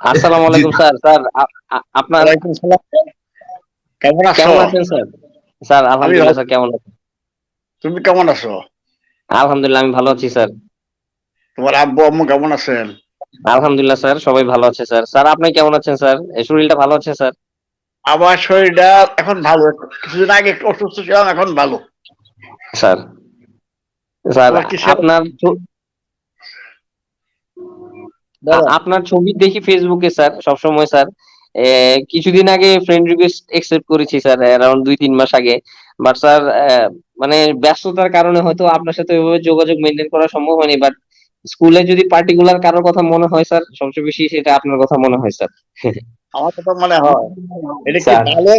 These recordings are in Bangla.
আসসালামু আলাইকুম স্যার। স্যার আপনার কেমন আছেন স্যার? স্যার আলহামদুলিল্লাহ স্যার কেমন আছেন? তুমি কেমন আছো? আলহামদুলিল্লাহ আমি ভালো আছি স্যার। তোমার আব্বু আম্মু কেমন আছেন? আলহামদুলিল্লাহ স্যার সবাই ভালো আছে স্যার। স্যার আপনি কেমন আছেন স্যার? এই শরীরটা ভালো আছে স্যার? আমার শরীরটা এখন ভালো। কিছুদিন আগে একটু অসুস্থ ছিলাম এখন ভালো। স্যার স্যার আপনার। আপনার ছবি দেখি ফেসবুকে স্যার সবসময় স্যার। কিছুদিন আগে ফ্রেন্ড রিকোয়েস্ট একসেপ্ট করেছি স্যার অ্যারাউন্ড দুই তিন মাস আগে। বাট স্যার মানে ব্যস্ততার কারণে হয়তো আপনার সাথে ওইভাবে যোগাযোগ মেনটেন করা সম্ভব হয়নি। বাট স্কুলে যদি পার্টিকুলার কারোর কথা মনে হয় স্যার সবচেয়ে বেশি সেটা আপনার কথা মনে হয় স্যার। আমার তো মনে হয়। এটা কি। ভালো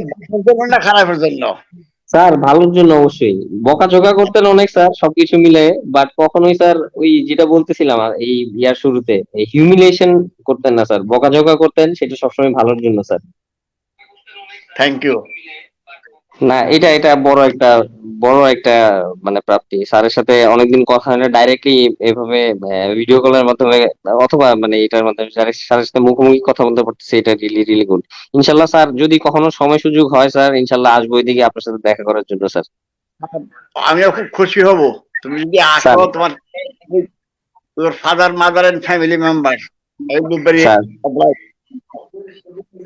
জন্য না খারাপের জন্য? স্যার ভালোর জন্য অবশ্যই। বকাঝোকা করতেন অনেক স্যার সবকিছু মিলে বাট কখনোই স্যার ওই যেটা বলতেছিলাম এই ইয়ার শুরুতে এই হিউমিলেশন করতেন না স্যার। বকাঝোকা করতেন সেটা সবসময় ভালোর জন্য স্যার। থ্যাংক ইউ না এটা এটা বড় একটা বড় একটা মানে প্রাপ্তি। স্যারের সাথে অনেকদিন কথা হয় না ডাইরেক্টলি এভাবে ভিডিও কলের মাধ্যমে অথবা মানে এটার মাধ্যমে স্যারের সাথে মুখোমুখি কথা বলতে পারতেছি এটা রিলি রিলি গুড ইনশাল্লাহ স্যার যদি কখনো সময় সুযোগ হয় স্যার ইনশাল্লাহ আসব এদিকে আপনার সাথে দেখা করার জন্য স্যার। আমিও খুব খুশি হব। তুমি যদি আসো। তোমার তোর father mother and family member sir.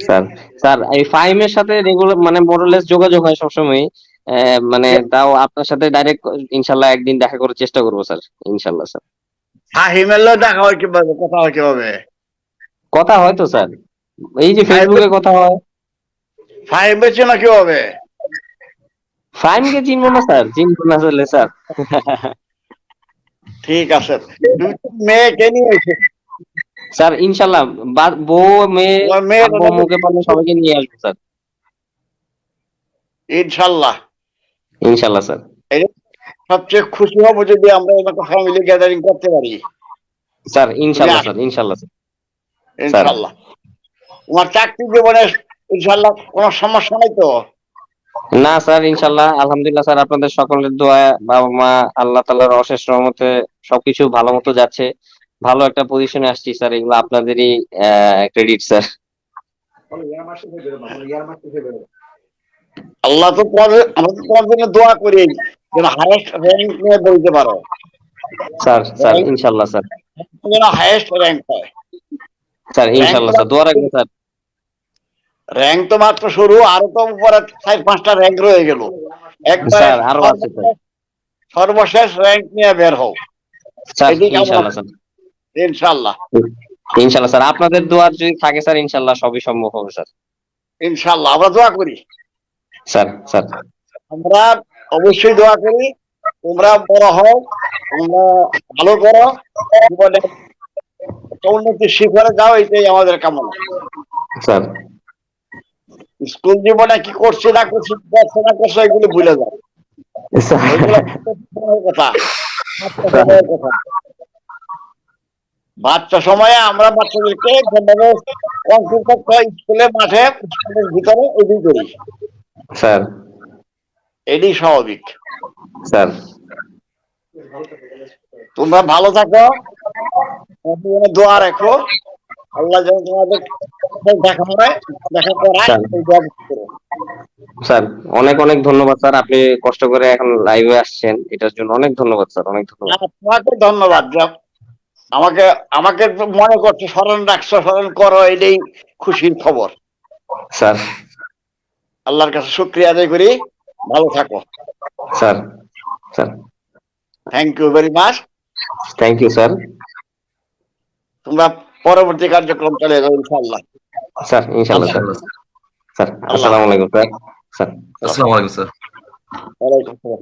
Sir. Sir এই ফাইমের সাথে রেগুলার মানে মোরলেস যোগাযোগ হয় সবসময় মানে তাও আপনার সাথে ডাইরেক্ট ইনশাল্লাহ একদিন দেখা করার চেষ্টা করব স্যার ইনশাল্লাহ স্যার। ফাহিমেরও দেখা হয় কীভাবে কথা হয় কীভাবে? কথা হয় তো স্যার। এই যে ফেসবুকে কথা হয়। ফাহিম বেছে না কীভাবে? ফাইমকে চিনবো না স্যার। চিনবো না আসলে স্যার। ঠিক আছে। মেয়েকে নিয়ে এসে স্যার ইনশাল্লাহ বউ মেয়ে মুখে পারলে সবাইকে নিয়ে আসব স্যার। ইনশাল্লাহ। ইনশাল্লাহ স্যার। সবচেয়ে খুশি হব যদি আমরা এরকম ফ্যামিলি গ্যাদারিং করতে পারি। স্যার ইনশাল্লাহ স্যার ইনশাল্লাহ স্যার। ইনশাল্লাহ তোমার চাকরি জীবনে ইনশাল্লাহ কোনো সমস্যা নাই তো? না স্যার ইনশাল্লাহ আলহামদুলিল্লাহ স্যার আপনাদের সকলের দোয়া বাবা মা আল্লাহ তাআলার অশেষ রহমতে সবকিছু ভালো মতো যাচ্ছে। ভালো একটা পজিশনে আসছি স্যার এগুলো আপনাদেরই ক্রেডিট স্যার। আল্লাহ তো তোমাদের আমরা তো তোমার জন্য দোয়া করি। যেন হায়েস্ট র্যাঙ্ক নিয়ে বলতে পারো। Sir sir sir. যেন হায়েস্ট র্যাঙ্ক হয়। স্যার স্যার দোয়া রাখবেন স্যার। র্যাঙ্ক তো মাত্র শুরু আরও তো উপরে চার পাঁচটা র্যাঙ্ক রয়ে গেল। একবার স্যার আরও আছে স্যার। সর্বশেষ র্যাঙ্ক নিয়ে বের হও। স্যার এদিকে ইনশাল্লাহ স্যার। স্যার আপনাদের দোয়ার যদি থাকে স্যার ইনশাল্লাহ সবই সম্ভব হবে স্যার। ইনশাল্লাহ আমরা দোয়া করি। Sir sir. আমরা অবশ্যই দোয়া করি তোমরা বড় হও তোমরা ভালো করো। জীবনে একটা উন্নতির শিখরে যাও এটাই আমাদের কামনা। স্যার। স্কুল জীবনে কি করছে না করছে করছে না করছে এগুলো ভুলে যাও। কথা। বাচ্চা সময়ে আমরা বাচ্চাদেরকে স্কুলে মাঠে স্কুলের ভিতরে এটাই করি স্যার। এটাই স্বাভাবিক। স্যার। তোমরা ভালো থাকো। দোয়া রাখো। আল্লাহ যেন তোমাদের দেখা হয় দেখা করায় স্যার। করো। স্যার অনেক অনেক ধন্যবাদ স্যার। আপনি কষ্ট করে এখন লাইভে আসছেন। এটার জন্য অনেক ধন্যবাদ স্যার। অনেক ধন্যবাদ। আর তোমাকে ধন্যবাদ আমাকে আমাকে মনে করছ স্মরণ রাখছো স্মরণ করো এটাই খুশির খবর। স্যার। আল্লাহর কাছে শুক্রিয়া আদায় করি। ভালো থাকো। Sir sir. Thank you very much thank you sir. তোমরা পরবর্তী কার্যক্রম চলে যাও ইনশাআল্লাহ। স্যার ইনশাআল্লাহ স্যার। স্যার আসসালামু আলাইকুম স্যার স্যার। আসসালামু আলাইকুম স্যার। ওয়ালাইকুম আসসালাম।